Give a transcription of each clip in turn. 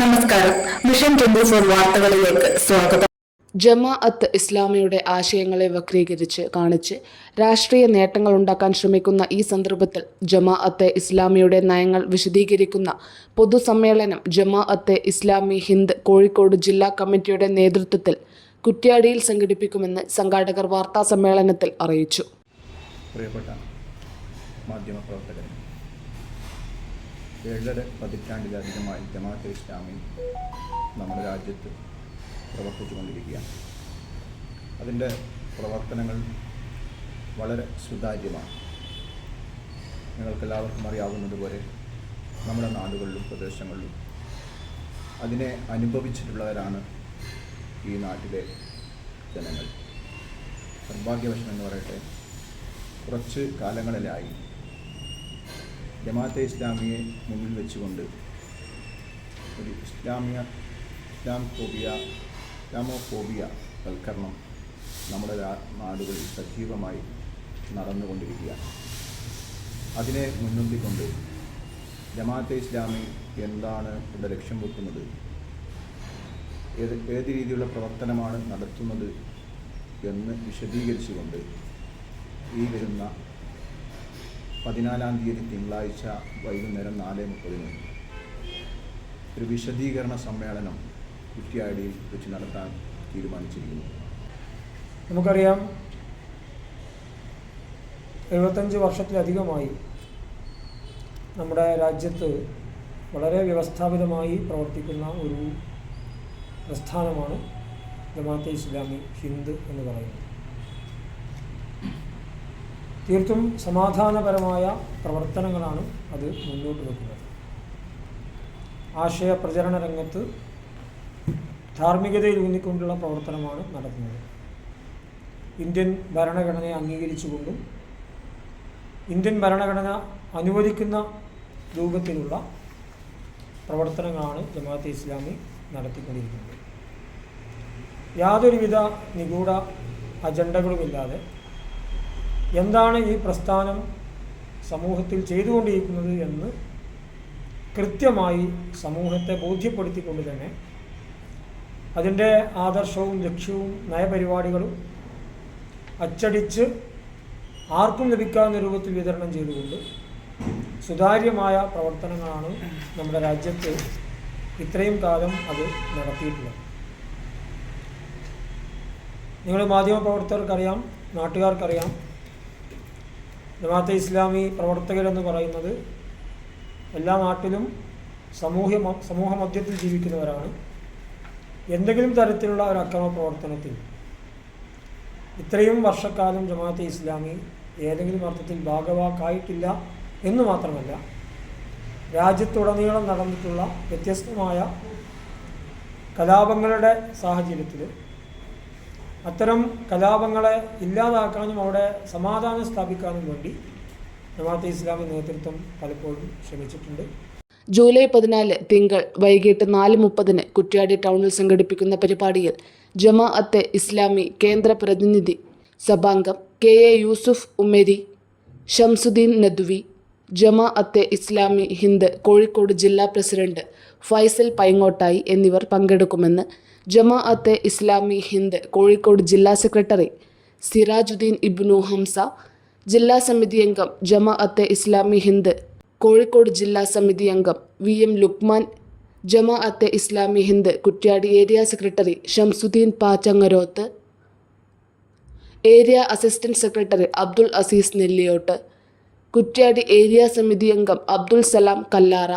നമസ്കാരം. Mission twenty four വാർത്തകളിലേക്ക് സ്വാഗതം. ജമാഅത്ത് ഇസ്ലാമിയുടെ ആശയങ്ങളെ വക്രീകരിച്ച് കാണിച്ച് രാഷ്ട്രീയ നേട്ടങ്ങൾ ഉണ്ടാക്കാൻ ശ്രമിക്കുന്ന ഈ സന്ദർഭത്തിൽ ജമാഅത്തെ ഇസ്ലാമിയുടെ നയങ്ങൾ വിശദീകരിക്കുന്ന പൊതുസമ്മേളനം ജമാഅത്തെ ഇസ്ലാമി ഹിന്ദ് കോഴിക്കോട് ജില്ലാ കമ്മിറ്റിയുടെ നേതൃത്വത്തിൽ കുറ്റ്യാടിയിൽ സംഘടിപ്പിക്കുമെന്ന് സംഘാടകർ വാർത്താ സമ്മേളനത്തിൽ അറിയിച്ചു. പ്രിയപ്പെട്ട മാധ്യമപ്രവർത്തകരെ ഏഴര പതിറ്റാണ്ടിലധികമായി ജമാഅത്തെ ഇസ്ലാമി നമ്മുടെ രാജ്യത്ത് പ്രവർത്തിച്ചുകൊണ്ടിരിക്കുകയാണ്. അതിന്റെ പ്രവർത്തനങ്ങൾ വളരെ സുതാര്യമാണ്. നിങ്ങൾക്കെല്ലാവർക്കും അറിയാവുന്നതുപോലെ നമ്മുടെ നാടുകളിലും പ്രദേശങ്ങളിലും അതിനെ അനുഭവിച്ചിട്ടുള്ളവരാണ് ഈ നാട്ടിലെ ജനങ്ങൾ. നിർഭാഗ്യവശം എന്ന് പറയട്ടെ കുറച്ച് കാലങ്ങളിലായി ജമാഅത്തെ ഇസ്ലാമിയെ മുന്നിൽ വെച്ചുകൊണ്ട് ഒരു ഇസ്ലാമിയ ഇസ്ലാം ഫോബിയ ഇസ്ലാമോഫോബിയ വൽക്കരണം നമ്മുടെ നാടുകളിൽ സജീവമായി നടന്നുകൊണ്ടിരിക്കുകയാണ്. അതിനെ മുൻനിർത്തിക്കൊണ്ട് ജമാഅത്തെ ഇസ്ലാമി എന്താണ് ഇവിടെ ലക്ഷ്യം വെക്കുന്നത് ഏത് ഏത് രീതിയിലുള്ള പ്രവർത്തനമാണ് നടത്തുന്നത് എന്ന് വിശദീകരിച്ചുകൊണ്ട് ഈ വരുന്ന പതിനാലാം തീയതി തിങ്കളാഴ്ച വൈകുന്നേരം നാല് മുപ്പതിന് ഒരു വിശദീകരണ സമ്മേളനം കുറ്റിയാടിയിൽ വെച്ച് നടത്താൻ തീരുമാനിച്ചിരിക്കുന്നു. നമുക്കറിയാം എഴുപത്തഞ്ച് വർഷത്തിലധികമായി നമ്മുടെ രാജ്യത്ത് വളരെ വ്യവസ്ഥാപിതമായി പ്രവർത്തിക്കുന്ന ഒരു പ്രസ്ഥാനമാണ് ജമാഅത്തെ ഇസ്ലാമി ഹിന്ദ് എന്ന് പറയുന്നത്. തീർത്തും സമാധാനപരമായ പ്രവർത്തനങ്ങളാണ് അത് മുന്നോട്ട് വെക്കുന്നത്. ആശയ പ്രചരണ രംഗത്ത് ധാർമ്മികതയിൽ ഊന്നിക്കൊണ്ടുള്ള പ്രവർത്തനമാണ് നടത്തുന്നത് ഇന്ത്യൻ ഭരണഘടനയെ അംഗീകരിച്ചുകൊണ്ടും ഇന്ത്യൻ ഭരണഘടന അനുവദിക്കുന്ന രൂപത്തിലുള്ള പ്രവർത്തനങ്ങളാണ് ജമാഅത്തെ ഇസ്ലാമി നടത്തിക്കൊണ്ടിരിക്കുന്നത്. യാതൊരുവിധ നിഗൂഢ അജണ്ടകളുമില്ലാതെ എന്താണ് ഈ പ്രസ്ഥാനം സമൂഹത്തിൽ ചെയ്തുകൊണ്ടിരിക്കുന്നത് എന്ന് കൃത്യമായി സമൂഹത്തെ ബോധ്യപ്പെടുത്തിക്കൊണ്ട് തന്നെ അതിന്റെ ആദർശവും ലക്ഷ്യവും നയപരിപാടികളും അച്ചടിച്ച് ആർക്കും ലഭിക്കാവുന്ന രൂപത്തിൽ വിതരണം ചെയ്തുകൊണ്ട് സുതാര്യമായ പ്രവർത്തനങ്ങളാണ് നമ്മുടെ രാജ്യത്ത് ഇത്രയും കാലം അത് നടത്തിയിട്ടുള്ളത്. നിങ്ങൾ മാധ്യമപ്രവർത്തകർക്കറിയാം നാട്ടുകാർക്കറിയാം ജമാഅത്തെ ഇസ്ലാമി പ്രവർത്തകരെന്ന് പറയുന്നത് എല്ലാ നാട്ടിലും സമൂഹ സമൂഹ മധ്യത്തിൽ ജീവിക്കുന്നവരാണ്. എന്തെങ്കിലും തരത്തിലുള്ള ഒരു അക്രമ പ്രവർത്തനത്തിൽ ഇത്രയും വർഷക്കാലം ജമാഅത്തെ ഇസ്ലാമി ഏതെങ്കിലും അർത്ഥത്തിൽ ഭാഗവാക്കായിട്ടില്ല എന്ന് മാത്രമല്ല രാജ്യത്തുടനീളം നടന്നിട്ടുള്ള വ്യത്യസ്തമായ കലാപങ്ങളുടെ സാഹചര്യത്തിൽ അത്തരം കലാപങ്ങളെ ഇല്ലാതാക്കാനും അവിടെ സമാധാനം സ്ഥാപിക്കാനും വേണ്ടി ജമാഅത്തെ ഇസ്ലാമി നേതൃത്വം പലപ്പോഴും ശ്രമിച്ചിട്ടുണ്ട്. ജൂലൈ പതിനാല് തിങ്കൾ വൈകിട്ട് നാല് മുപ്പതിന് കുറ്റ്യാടി ടൗണിൽ സംഘടിപ്പിക്കുന്ന പരിപാടിയിൽ ജമാഅത്തെ ഇസ്ലാമി കേന്ദ്ര പ്രതിനിധി സഭാംഗം കെ എ യൂസുഫ് ഉമേരി ഷംസുദ്ദീൻ നദ്വി ജമാഅത്തെ ഇസ്ലാമി ഹിന്ദ് കോഴിക്കോട് ജില്ലാ പ്രസിഡന്റ് ഫൈസൽ പൈങ്ങോട്ടായി എന്നിവർ പങ്കെടുക്കുമെന്ന് ജമാഅത്തെ ഇസ്ലാമി ഹിന്ദ് കോഴിക്കോട് ജില്ലാ സെക്രട്ടറി സിറാജുദ്ദീൻ ഇബ്നു ഹംസ ജില്ലാ സമിതി അംഗം ജമാഅത്തെ ഇസ്ലാമി ഹിന്ദ് കോഴിക്കോട് ജില്ലാ സമിതി അംഗം V M Luqman Jamaat e Islami Hind Kuttiady area secretary Shamsuddin Pachangarot area assistant secretary Abdul Aziz Nelliyot Kuttiady area സമിതി അംഗം അബ്ദുൾ സലാം കല്ലാറ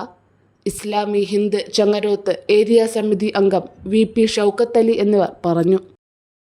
ഇസ്ലാമി ഹിന്ദ് ചങ്ങരോത്ത് ഏരിയ സമിതി അംഗം വി പി ഷൗക്കത്തലി എന്നിവർ പറഞ്ഞു